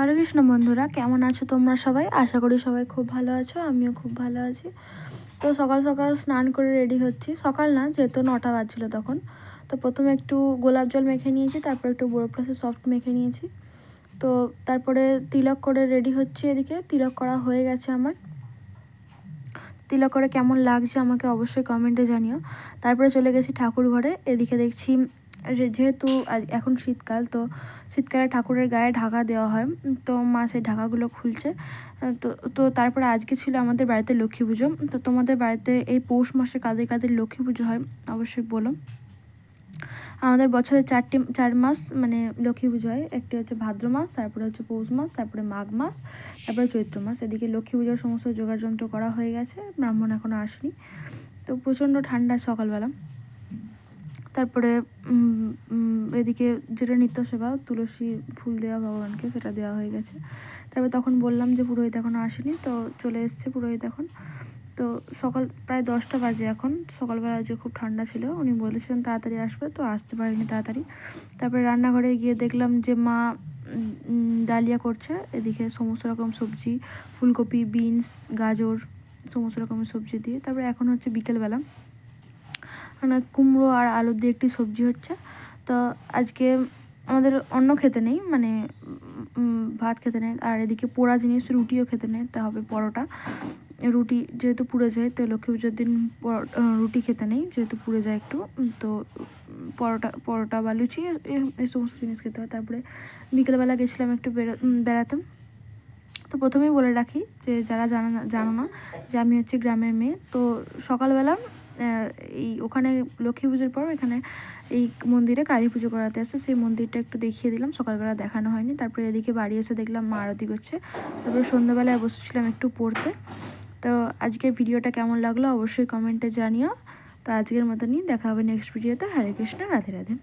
হরে কৃষ্ণ বন্ধুরা, কেমন আছো তোমরা সবাই? আশা করি সবাই খুব ভালো আছো, আমিও খুব ভালো আছি। তো সকাল সকাল স্নান করে রেডি হচ্ছি। সকাল না, যেহেতু নটা বাজছিল তখন। তো প্রথমে একটু গোলাপ জল মেখে নিয়েছি, তারপর একটু বড়ো প্লাসে সফট মেখে নিয়েছি। তো তারপরে তিলক করে রেডি হচ্ছে এদিকে। তিলক করা হয়ে গেছে আমার। তিলক করে কেমন লাগছে আমাকে অবশ্যই কমেন্টে জানিও। তারপরে চলে গেছি ঠাকুর ঘরে এদিকে দেখছি যেহেতু এখন শীতকাল, তো শীতকালে ঠাকুরের গায়ে ঢাকা দেওয়া হয়। তো মা সেই ঢাকাগুলো খুলছে। তো তো তারপরে আজকে ছিল আমাদের বাড়িতে লক্ষ্মী পুজো। তো তোমাদের বাড়িতে এই পৌষ মাসে কাদের কাদের লক্ষ্মী পুজো হয় অবশ্যই বলো। আমাদের বছরে চারটি চার মাস মানে লক্ষ্মী পুজো হয়। একটি হচ্ছে ভাদ্র মাস, তারপরে হচ্ছে পৌষ মাস, তারপরে মাঘ মাস, তারপরে চৈত্র মাস। এদিকে লক্ষ্মী পুজোর সমস্ত জোগাড় যন্ত্র করা হয়ে গেছে। ব্রাহ্মণ এখনও আসেনি। তো প্রচণ্ড ঠান্ডা সকালবেলা। তারপরে এদিকে যেটা নিত্য সেবা তুলসী ফুল দেওয়া ভগবানকে সেটা দেওয়া হয়ে গেছে। তারপরে তখন বললাম যে পুরোহিত এখনও আসেনি, তো চলে এসছে পুরোহিত এখন। তো সকাল, প্রায় দশটা বাজে এখন, সকালবেলা যে খুব ঠান্ডা ছিল, উনি বলেছিলেন তাড়াতাড়ি আসবে, তো আসতে পারিনি তাড়াতাড়ি। তারপরে রান্নাঘরে গিয়ে দেখলাম যে মা ডালিয়া করছে, এদিকে সমস্ত রকম সবজি, ফুলকপি, বিনস, গাজর, সমস্ত রকমের সবজি দিয়ে। তারপরে এখন হচ্ছে বিকেলবেলা। মানে কুমড়ো আর আলু দিয়ে একটি সবজি হচ্ছে। তো আজকে আমাদের অন্য খেতে নেই মানে ভাত খেতে নেই। আর এদিকে পোড়া জিনিস, রুটিও খেতে নেই, তা হবে পরোটা। রুটি যেহেতু পুড়ে যায়, তো লক্ষ্মী পুজোর দিন রুটি খেতে নেই, যেহেতু পুড়ে যায় একটু। তো পরোটা পরোটা বা লুচি এই সমস্ত জিনিস খেতে হয়। তারপরে বিকেলবেলা গেছিলাম একটু বেরো বেড়াতে। তো প্রথমেই বলে রাখি যে, যারা জানা, জানো না যে, আমি হচ্ছে গ্রামের মেয়ে। তো সকালবেলা এই ওখানে লক্ষ্মী পুজোর পর এখানে এই মন্দিরে কালী পুজো করাতে আসে। সেই মন্দিরটা একটু দেখিয়ে দিলাম। সকালবেলা দেখানো হয়নি। তারপরে এদিকে বাড়ি এসে দেখলাম মা আরতি করছে। তারপরে সন্ধ্যাবেলায় বসেছিলাম একটু পড়তে। তো আজকের ভিডিওটা কেমন লাগল অবশ্যই কমেন্টে জানিও। তো আজকের মতনই দেখা হবে নেক্সট ভিডিওতে হরে কৃষ্ণ, রাধে রাধে।